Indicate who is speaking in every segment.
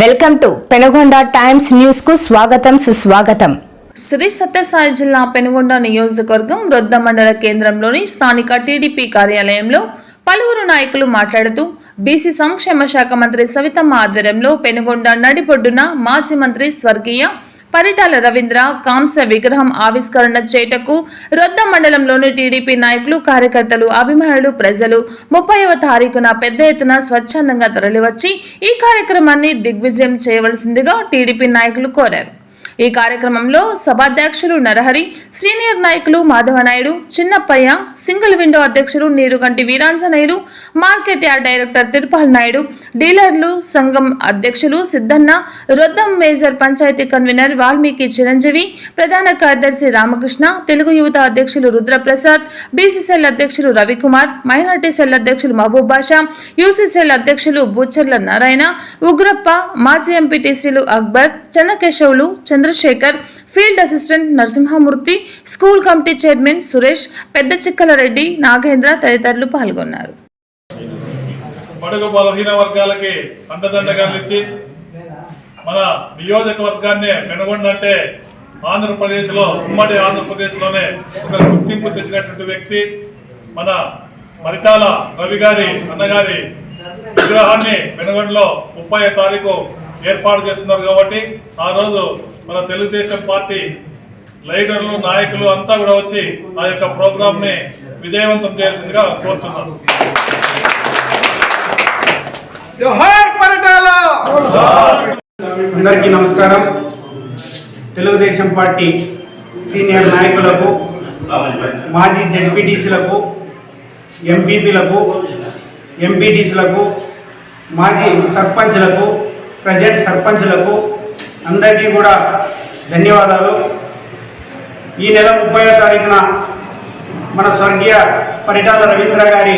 Speaker 1: Welcome to Penagonda times న్యూస్కు స్వాగతం సుస్వాగతం.
Speaker 2: శ్రీ సత్యసాయి జిల్లా పెనుగొండ నియోజకవర్గం రొద్ద మండల కేంద్రంలోని స్థానిక టీడీపీ కార్యాలయంలో పలువురు నాయకులు మాట్లాడుతూ బీసీ సంక్షేమ శాఖ మంత్రి సవితమ్మ ఆధ్వర్యంలో పెనుగొండ నడిబొడ్డున మాజీ మంత్రి స్వర్గీయ పరిటాల రవీంద్ర కాంస్య విగ్రహం ఆవిష్కరణ చేటకు రొద్ద మండలంలోని టీడీపీ నాయకులు కార్యకర్తలు అభిమానులు ప్రజలు ముప్పైవ తారీఖున పెద్ద ఎత్తున స్వచ్ఛందంగా తరలివచ్చి ఈ కార్యక్రమాన్ని దిగ్విజయం చేయవలసిందిగా టీడీపీ నాయకులు కోరారు. ఈ కార్యక్రమంలో సభాధ్యక్షులు నరహరి సీనియర్ నాయకులు మాధవనాయుడు చిన్నప్పయ్య సింగిల్ విండో అధ్యక్షులు Neeruganti Veeranjaneyulu market yard director Tirupal Naidu డీలర్లు సంఘం అధ్యక్షులు సిద్ధన్న రొద్దం మేజర్ పంచాయతీ కన్వీనర్ వాల్మీకి చిరంజీవి ప్రధాన కార్యదర్శి రామకృష్ణ తెలుగు యువత అధ్యక్షులు రుద్రప్రసాద్ బీసీసీఎల్ అధ్యక్షులు రవికుమార్ మైనార్టీ సెల్ అధ్యక్షులు మహబూబ్ బాషా యూసీసీఎల్ అధ్యక్షులు బూచర్ల నారాయణ ఉగ్రప్ప మాజీ ఎంపీటీసీలు Akbar Chennakesavulu Chandrasekhar field assistant Narasimhamurthy school committee chairman Suresh పెద్ద చిక్కల రెడ్డి నాగేంద్ర తదితరులు పాల్గొన్నారు.
Speaker 3: బడుగు బలహీన వర్గాలకి అండదండగా నిలిచి మన నియోజకవర్గాన్ని పెనుగొండ ఆంధ్రప్రదేశ్లో ఉమ్మడి ఆంధ్రప్రదేశ్లోనే ఒక గుర్తింపు తెచ్చినటువంటి వ్యక్తి మన మరిటాల రవి గారి అన్నగారి విగ్రహాన్ని పెనుగొండలో ముప్పై తారీఖు ఏర్పాటు చేస్తున్నారు కాబట్టి ఆ రోజు మన తెలుగుదేశం పార్టీ లీడర్లు నాయకులు అంతా కూడా వచ్చి ఆ యొక్క ప్రోగ్రామ్ని విజయవంతం చేయాల్సిందిగా కోరుతున్నాను
Speaker 4: అందరికీ నమస్కారం. తెలుగుదేశం పార్టీ సీనియర్ నాయకులకు మాజీ జడ్పీటీసీలకు ఎంపీపీలకు ఎంపీటీసీలకు మాజీ సర్పంచ్లకు ప్రజెంట్ సర్పంచ్లకు అందరికీ కూడా ధన్యవాదాలు. ఈ నెల ముప్పై తారీఖున మన స్వర్గీయ పరిటాల రవీంద్ర గారి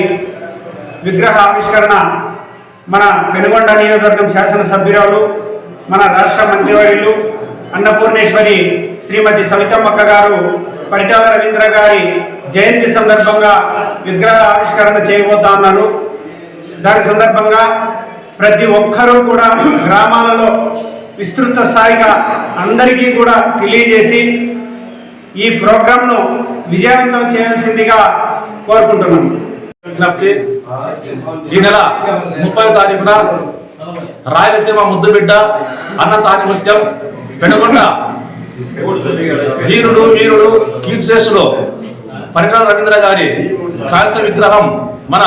Speaker 4: విగ్రహ ఆవిష్కరణ మన పెనుగొండ నియోజకవర్గం శాసనసభ్యురాలు మన రాష్ట్ర మంత్రివర్యులు అన్నపూర్ణేశ్వరి శ్రీమతి సవితమ్మక్క గారు పరిటాల రవీంద్ర గారి జయంతి సందర్భంగా విగ్రహ ఆవిష్కరణ చేయబోతా ఉన్నారు. దాని సందర్భంగా ప్రతి ఒక్కరూ కూడా గ్రామాలలో విస్తృత స్థాయిగా అందరికీ కూడా తెలియజేసి ఈ ప్రోగ్రాంను విజయవంతం చేయాల్సిందిగా కోరుకుంటున్నాను
Speaker 5: ఈ నెల ముప్పై తారీఖున రాయలసీమ ముద్దుబిడ్డ అన్న తాధిపత్యం పెనుకొండ వీరుడు వీరుడు కీర్తిశేషులు పరిటాల రవీంద్ర గారి కాల్స విగ్రహం మన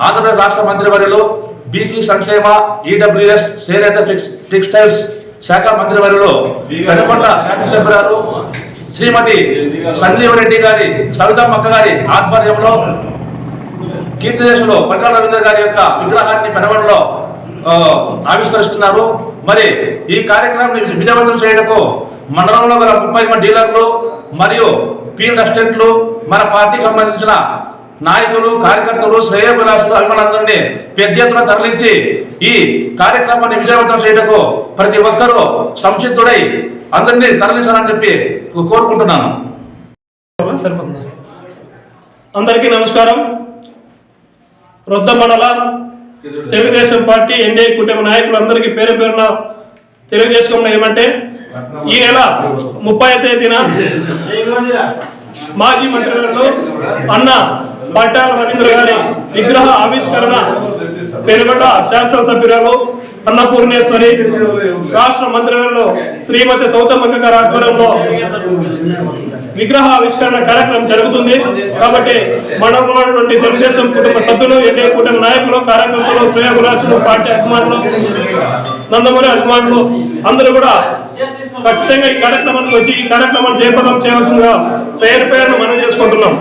Speaker 5: ఆంధ్రప్రదేశ్ రాష్ట్ర మంత్రివర్యులు బీసీ సంక్షేమ ఈడబ్ల్యూఎస్ చేనేత టెక్స్- టెక్స్టైల్స్ శాఖ మంత్రివర్యులు పెనుగొండ శాసనసభ్యురాలు శ్రీమతి సంజీవ రెడ్డి గారి సవితమ్మక్క గారి ఆధ్వర్యంలో కీర్తిదేశంలో పట్టాల రవీంద్ర గారి యొక్క విగ్రహాన్ని పెనగొండలో ఆ, ఆవిష్కరిస్తున్నారు. మరి ఈ కార్యక్రమాన్ని విజయవంతం చేయడానికి మండలంలో గల ముప్పై మంది డీలర్లు మరియు ఫీల్డ్ అసిస్టెంట్లు మన పార్టీకి సంబంధించిన నాయకులు కార్యకర్తలు శ్రేయోభిలాషులు అభిమానులందరినీ పెద్ద ఎత్తున తరలించి ఈ కార్యక్రమాన్ని విజయవంతం చేయటకు ప్రతి ఒక్కరూ సంసిద్ధుడై అందరినీ తరలించాలని చెప్పి కోరుకుంటున్నాను.
Speaker 6: అందరికీ నమస్కారం. వృద్ధ మండల తెలుగుదేశం పార్టీ ఎన్డీఏ కూటమి నాయకులందరికీ పేరు పేరున తెలియజేసుకున్న ఏమంటే ఈ నెల ముప్పై తేదీన మాజీ మంత్రి అన్న పట్టాల రవీంద్ర గారి విగ్రహ ఆవిష్కరణ పెనుగొండ శాసనసభ్యురాలు అన్నపూర్ణేశ్వరి రాష్ట్ర మంత్రివర్యులు శ్రీమతి సౌతమ్మ గారి ఆధ్వర్యంలో విగ్రహ ఆవిష్కరణ కార్యక్రమం జరుగుతుంది. కాబట్టి మండలంలో ఉన్నటువంటి తెలుగుదేశం కుటుంబ సభ్యులు ఎన్ఏ కూటమి నాయకులు కార్యకర్తలు శ్రేయభిలాషులు పార్టీ అభిమానులు నందమూరి అభిమానులు అందరూ కూడా ఖచ్చితంగా ఈ కార్యక్రమానికి వచ్చి ఈ కార్యక్రమాన్ని చేపట్టడం చేయవలసిందిగా పేరు పేరును మనం చేసుకుంటున్నాం.